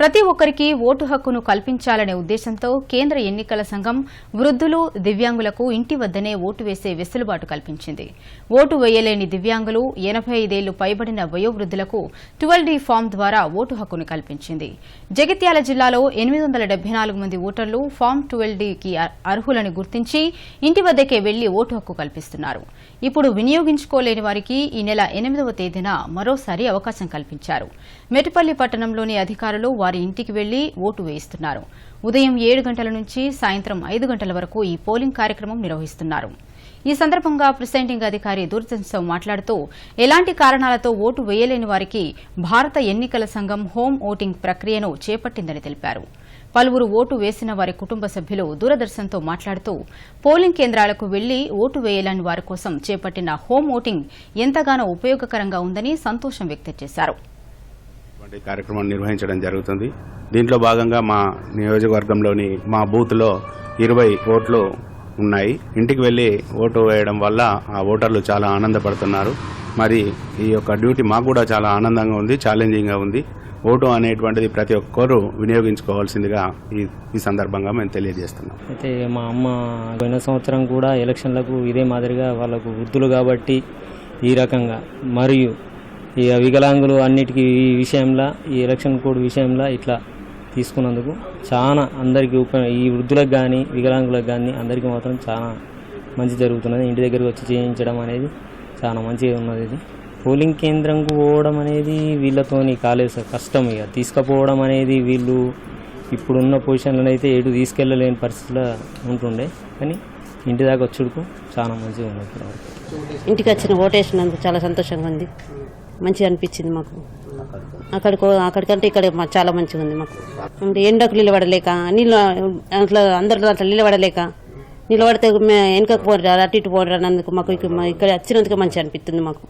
ప్రతి ఒక్కరికి ఓటు హక్కును కల్పించాలనే ఉద్దేశంతో కేంద్ర ఎన్నికల సంఘం వృద్ధులు దివ్యాంగులకు ఇంటి వద్దనే ఓటు వేసే వెసులుబాటు కల్పించింది. ఓటు వేయలేని దివ్యాంగులు ఎనభై ఐదేళ్ళు పైబడిన వయోవృద్ధులకు ట్వెల్వ్ డి ఫామ్ ద్వారా ఓటు హక్కును కల్పించింది. జగిత్యాల జిల్లాలో ఎనిమిది వందల నాలుగు మంది ఓటర్లు ఫామ్ ట్వెల్వ్ డికి అర్హులని గుర్తించి ఇంటి వద్దకే వెళ్ళి ఓటు హక్కు కల్పిస్తున్నారు. ఇప్పుడు వినియోగించుకోలేని వారికి ఈ నెల ఎనిమిదవ తేదీన మరోసారి అవకాశం కల్పించారు. మెటుపల్లి పట్టణంలోని అధికారులు వారి ఇంటికి వెళ్ళి ఓటు వేయిస్తున్నారు. ఉదయం ఏడు గంటల నుంచి సాయంత్రం ఐదు గంటల వరకు ఈ పోలింగ్ కార్యక్రమం నిర్వహిస్తున్నారు. ఈ సందర్భంగా ప్రిసైడింగ్ అధికారి దూరదర్శన్ మాట్లాడుతూ ఎలాంటి కారణాలతో ఓటు వేయలేని వారికి భారత ఎన్నికల సంఘం హోం ఓటింగ్ ప్రక్రియను చేపట్టిందని తెలిపారు. పలువురు ఓటు వేసిన వారి కుటుంబ సభ్యులు దూరదర్శన్తో మాట్లాడుతూ పోలింగ్ కేంద్రాలకు వెళ్ళి ఓటు వేయలేని వారి కోసం చేపట్టిన హోం ఓటింగ్ ఎంతగానో ఉపయోగకరంగా ఉందని సంతోషం వ్యక్తం చేశారు. కార్యక్రమం నిర్వహించడం జరుగుతుంది. దీంట్లో భాగంగా మా నియోజకవర్గంలోని మా బూత్లో ఇరవై ఓట్లు ఉన్నాయి. ఇంటికి వెళ్ళి ఓటు వేయడం వల్ల ఆ ఓటర్లు చాలా ఆనందపడుతున్నారు. మరి ఈ యొక్క డ్యూటీ మాకు కూడా చాలా ఆనందంగా ఉంది ఛాలెంజింగ్గా ఉంది. ఓటు అనేటువంటిది ప్రతి ఒక్కరూ వినియోగించుకోవాల్సిందిగా ఈ ఈ సందర్భంగా మేము తెలియజేస్తున్నాం. అయితే మా అమ్మ పోయిన సంవత్సరం కూడా ఎలక్షన్లకు ఇదే మాదిరిగా వాళ్ళకు వృద్ధులు కాబట్టి ఈ రకంగా. మరియు ఈ వికలాంగులు అన్నిటికీ ఈ విషయంలో ఈ ఎలక్షన్ కోడ్ విషయంలో ఇట్లా తీసుకున్నందుకు చాలా అందరికీ ఉప ఈ వృద్ధులకు కానీ వికలాంగులకు కానీ అందరికీ మాత్రం చాలా మంచి జరుగుతున్నది. ఇంటి దగ్గరికి వచ్చి చేయించడం అనేది చాలా మంచిగా ఉన్నది ఇది. పోలింగ్ కేంద్రంకు పోవడం అనేది వీళ్ళతోని కాలేదు సార్. కష్టం ఇక. తీసుకుపోవడం అనేది వీళ్ళు ఇప్పుడున్న పొజిషన్లో అయితే ఎటు తీసుకెళ్ళలేని పరిస్థితిలో ఉంటుండే. కానీ ఇంటి దాకా వచ్చుడుకు చాలా మంచిగా ఉన్నది ఇంటికి వచ్చిన ఓటేసినందుకు చాలా సంతోషంగా ఉంది. మంచిగా అనిపించింది మాకు. అక్కడికి అక్కడికంటే ఇక్కడ చాలా మంచిగా ఉంది మాకు. అంటే ఎండకు నిలబడలేక నీళ్ళు అట్లా అందరిలో అట్లా నిలబడలేక నిలబడితే వెనకకు పోరు అటు ఇటు పోరు అన్నందుకు మాకు ఇక్కడ వచ్చినందుకు మంచిగా అనిపిస్తుంది మాకు.